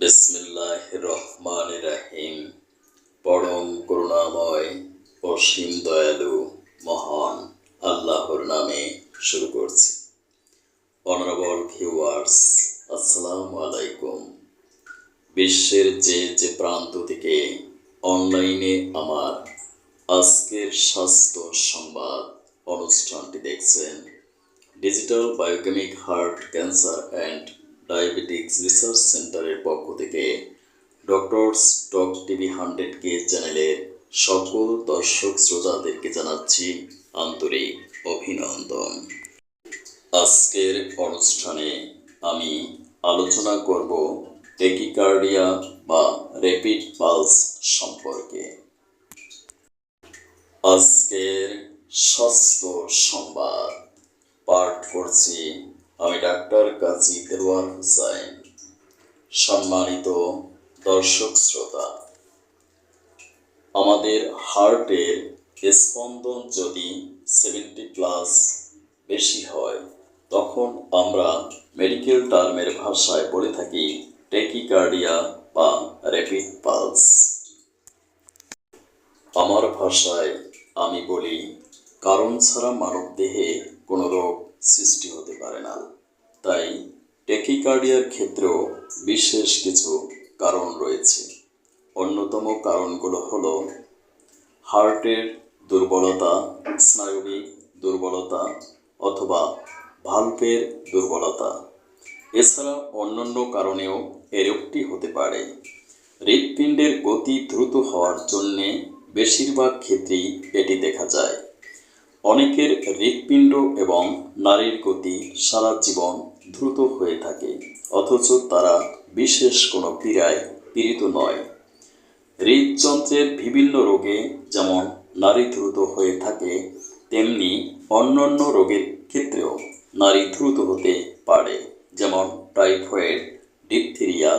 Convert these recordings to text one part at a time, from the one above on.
বিসমিল্লাহ রহমান রাহিম পরম করুণাময় অসীম দয়ালু মহান আল্লাহর নামে শুরু করছি। অনারেবল ভিউয়ার্স আসসালামু আলাইকুম। বিশ্বের যে যে প্রান্ত থেকে অনলাইনে আমার আজকের স্বাস্থ্য সংবাদ অনুষ্ঠানটি দেখছেন। Digital biochemic heart cancer and diabetics research সেন্টারের পক্ষ থেকে doctors talk TV hundred K চ্যানেলের সকল দর্শক শ্রোতাদেরকে জানাচ্ছি আন্তরিক অভিনন্দন। আজকের অনুষ্ঠানে আমি আলোচনা করব টেকিকার্ডিয়া বা র্যাপিড পালস সম্পর্কে। আজকের স্বাস্থ্য সংবাদ পাঠ করছি আমি ডাক্তার কাজী দেওয়ার হুসাইন, সম্মানিত দর্শক শ্রোতা। আমাদের হার্টের স্পন্দন যদি সেভেন্টি প্লাস বেশি হয়, তখন আমরা মেডিকেল টার্মের ভাষায় বলে থাকি টেকিকার্ডিয়া বা র্যাপিড পালস আমার ভাষায় আমি বলি, কারণ ছাড়া মানবদেহে কোনো রোগ সৃষ্টি হতে পারে না। তাই টেকিকার্ডিয়ার ক্ষেত্রেও বিশেষ কিছু কারণ রয়েছে। অন্যতম কারণগুলো হল হার্টের দুর্বলতা, স্নায়বিক দুর্বলতা অথবা ভাল্পের দুর্বলতা। এছাড়া অন্যান্য কারণেও এ রোগটি হতে পারে। হৃৎপিণ্ডের গতি দ্রুত হওয়ার জন্যে বেশিরভাগ ক্ষেত্রেই এটি দেখা যায়। অনেকের হৃৎপিণ্ড এবং নারীর গতি সারা জীবন দ্রুত হয়ে থাকে, অথচ তারা বিশেষ কোনো পীড়ায় পীড়িত নয়। হৃদযন্ত্রের বিভিন্ন রোগে যেমন নারী দ্রুত হয়ে থাকে, তেমনি অন্যান্য রোগের ক্ষেত্রেও নারী দ্রুত হতে পারে, যেমন typhoid, diphtheria,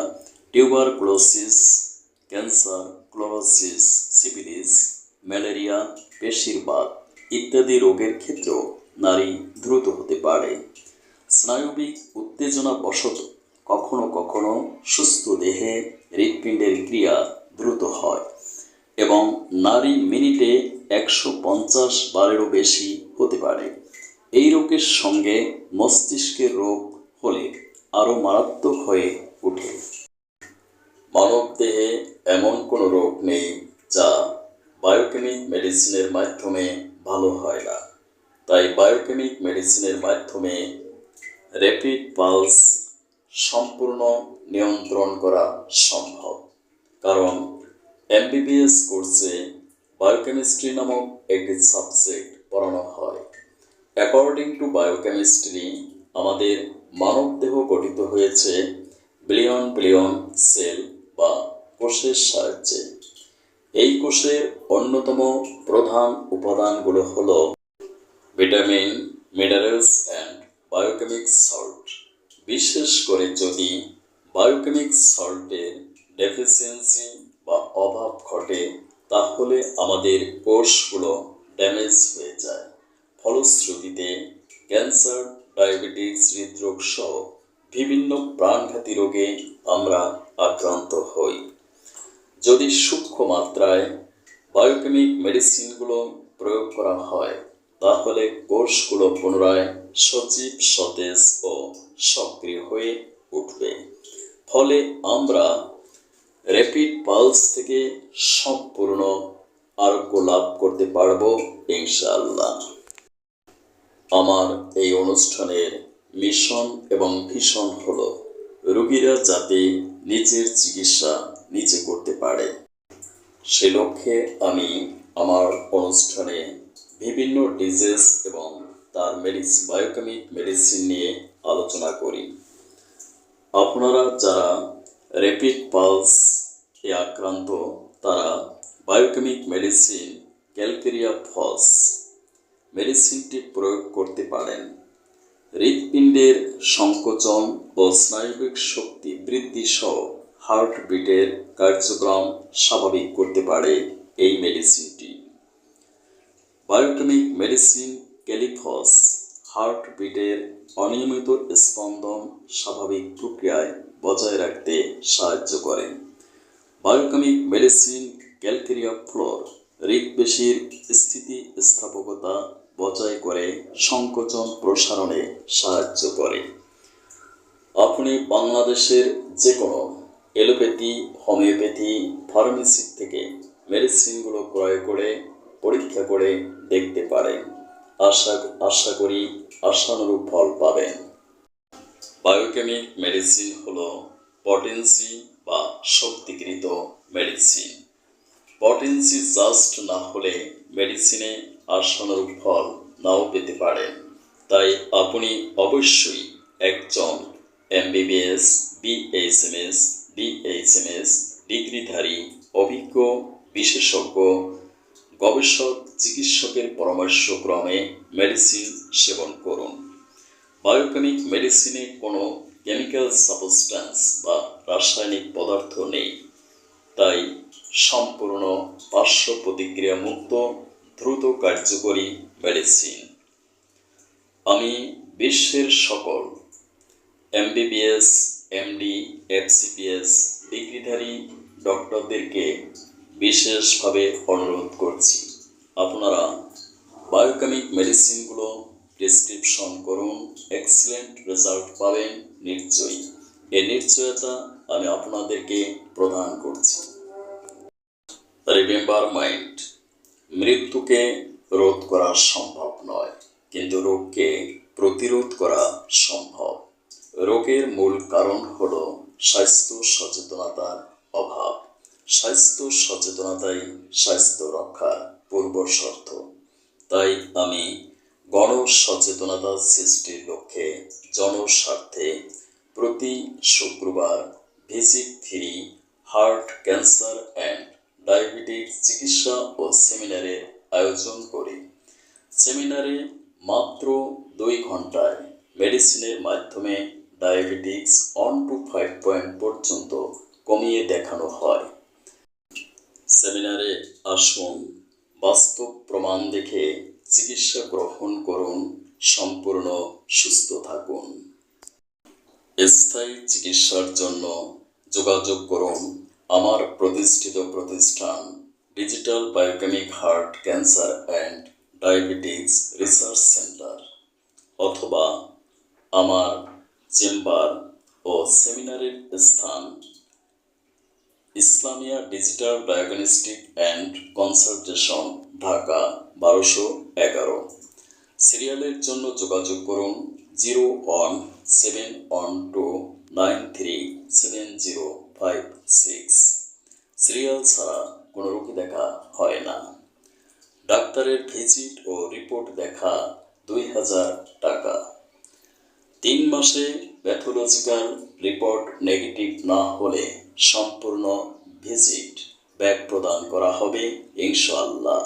tuberculosis, cancer, chlorosis syphilis malaria পেশিরবাদ ইত্যাদি রোগের ক্ষেত্রেও নারী দ্রুত হতে পারে। স্নায়বিক উত্তেজনা বশত কখনো কখনো সুস্থ দেহে হৃৎপিণ্ডের ক্রিয়া দ্রুত হয় এবং নারী মিনিটে একশো পঞ্চাশ বারেরও বেশি হতে পারে। এই রোগের সঙ্গে মস্তিষ্কের রোগ হলে আরও মারাত্মক হয়ে ওঠে। মানবদেহে এমন কোনো রোগ নেই যা বায়োকেমিক মেডিসিনের মাধ্যমে ভালো হয় না। তাই বায়োকেমিক মেডিসিনের মাধ্যমে র্যাপিড পালস সম্পূর্ণ নিয়ন্ত্রণ করা সম্ভব। কারণ এমবিবিএস কোর্সে বায়োকেমিস্ট্রি নামক একটি সাবজেক্ট পড়ানো হয়। অ্যাকর্ডিং টু বায়োকেমিস্ট্রি, আমাদের মানবদেহ গঠিত হয়েছে বিলিয়ন বিলিয়ন সেল বা কোষের সাহায্যে। এই কোষের অন্যতম প্রধান উপাদানগুলো হল vitamin, minerals and biochemic salt. বিশেষ করে যদি বায়োকেমিক সল্টের ডেফিসিয়েন্সি বা অভাব ঘটে, তাহলে আমাদের কোষগুলো ড্যামেজ হয়ে যায়। ফলশ্রুতিতে ক্যান্সার, ডায়াবেটিস হৃদরোগ সহ বিভিন্ন প্রাণঘাতী রোগে আমরা আক্রান্ত হই। যদি সূক্ষ্ম মাত্রায় বায়োকেমিক মেডিসিনগুলো প্রয়োগ করা হয়, তাহলে কোষগুলো পুনরায় সজীব, সতেজ ও সক্রিয় হয়ে উঠবে। ফলে আমরা র্যাপিড পালস থেকে সম্পূর্ণ আরোগ্য লাভ করতে পারব, ইনশাআল্লাহ। আমার এই অনুষ্ঠানের মিশন এবং ভীষণ হল, রোগীরা যাতে নিজের চিকিৎসা নিজে করতে পারে। সে লক্ষ্যে আমি আমার অনুষ্ঠানে বিভিন্ন ডিজিজ এবং তার মেডিস, বায়োকেমিক মেডিসিন নিয়ে আলোচনা করি। আপনারা যারা রেপিড পালস এ আক্রান্ত, তারা বায়োকেমিক মেডিসিন, ক্যালকেরিয়া ফস মেডিসিনটি প্রয়োগ করতে পারেন। হৃৎপিণ্ডের সংকোচন ও স্নায়বিক শক্তি বৃদ্ধি সহ হার্টবিটের কার্যক্রম স্বাভাবিক করতে পারে এই মেডিসিনটি। বায়োকেমিক মেডিসিন ক্যালিফস হার্টবিটের অনিয়মিত স্পন্দন স্বাভাবিক প্রক্রিয়ায় বজায় রাখতে সাহায্য করে। বায়োকেমিক মেডিসিন ক্যালকেরিয়া ফ্লোর হৃদপেশির স্থিতিস্থাপকতা বজায় করে সংকোচন প্রসারণে সাহায্য করে। আপনি বাংলাদেশের যে কোনো এলোপ্যাথি, হোমিওপ্যাথি ফার্মেসি থেকে মেডিসিনগুলো ক্রয় করে, পরীক্ষা করে দেখতে পারেন। আশা আশা করি আশানুরূপ ফল পাবেন। বায়োকেমিক মেডিসিন হলো পটেন্সি বা শক্তিকৃত মেডিসিন। পটেন্সি জাস্ট না হলে মেডিসিনে আশানুরূপ ফল নাও পেতে পারেন। তাই আপনি অবশ্যই একজন এমবিবিএস গবেষক চিকিৎসকের পরামর্শক্রমে মেডিসিন সেবন করুন। বায়োকেমিক মেডিসিনে কোনো কেমিক্যাল সাবস্ট্যান্স বা রাসায়নিক পদার্থ নেই। তাই সম্পূর্ণ পার্শ্ব প্রতিক্রিয়া মুক্ত, দ্রুত কার্যকরী মেডিসিন। আমি বিশ্বের সকল এমবিবিএস, এমডি, এফসিপিএস ডিগ্রিধারী ডক্টরদেরকে বিশেষভাবে অনুরোধ করছি। আপনারা বায়োকেমিক মেডিসিনগুলো প্রেসক্রিপশন করুন এক্সিলেন্ট রেজাল্ট পাবেন নিশ্চয়ই এই নিশ্চয়তা আমি আপনাদেরকে প্রদান করছি। রিমেম্বার মাইন্ড মৃত্যুকে রোধ করা সম্ভব নয়, কিন্তু রোগকে প্রতিরোধ করা সম্ভব। রোগের মূল কারণ হল স্বাস্থ্য সচেতনতার অভাব। স্বাস্থ্য সচেতনতাই স্বাস্থ্য। শর্ত। তাই আমি গণ সচেতনতা সৃষ্টির লক্ষ্যে জনস্বার্থে প্রতি শুক্রবার visit three heart cancer and diabetes চিকিৎসা ও সেমিনারের আয়োজন করি। সেমিনারে মাত্র দুই ঘন্টায় মেডিসিনের মাধ্যমে diabetics one two five point পর্যন্ত কমিয়ে দেখানো হয়। সেমিনারে আসুন। বাস্তব প্রমাণ দেখে চিকিৎসা গ্রহণ করুন, সম্পূর্ণ সুস্থ থাকুন। স্থায়ী চিকিৎসার জন্য যোগাযোগ করুন আমার প্রতিষ্ঠিত প্রতিষ্ঠান digital biochemic heart cancer and diabetes research centre অথবা আমার চেম্বার ও সেমিনারের স্থান Islamia digital diagnostic and consultation Dhaka, বারোশো এগারো। সিরিয়ালের জন্য যোগাযোগ করুন zero one seven one two nine three seven zero five six. Serial ছাড়া কোনো রোগী দেখা হয় না। ডাক্তারের ভিজিট ও রিপোর্ট দেখা দুই হাজার টাকা। তিন মাসে প্যাথোলজিক্যাল রিপোর্ট নেগেটিভ না হলে সম্পূর্ণ ভিজিট ব্যাগ প্রদান করা হবে, ইনশাআল্লাহ।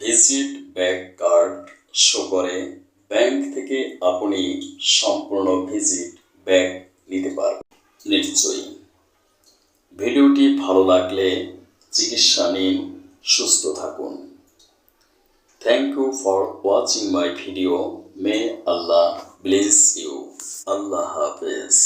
ভিজিট ব্যাক কার্ড শো করে, ব্যাংক থেকে আপনি সম্পূর্ণ ভিজিট ব্যাগ নিতে পারবেন। নিশ্চয়ই। ভিডিওটি ভালো লাগলে চিকিৎসা নিন, সুস্থ থাকুন। Thank you for watching my video may Allah bless you আল্লাহ হাফেজ।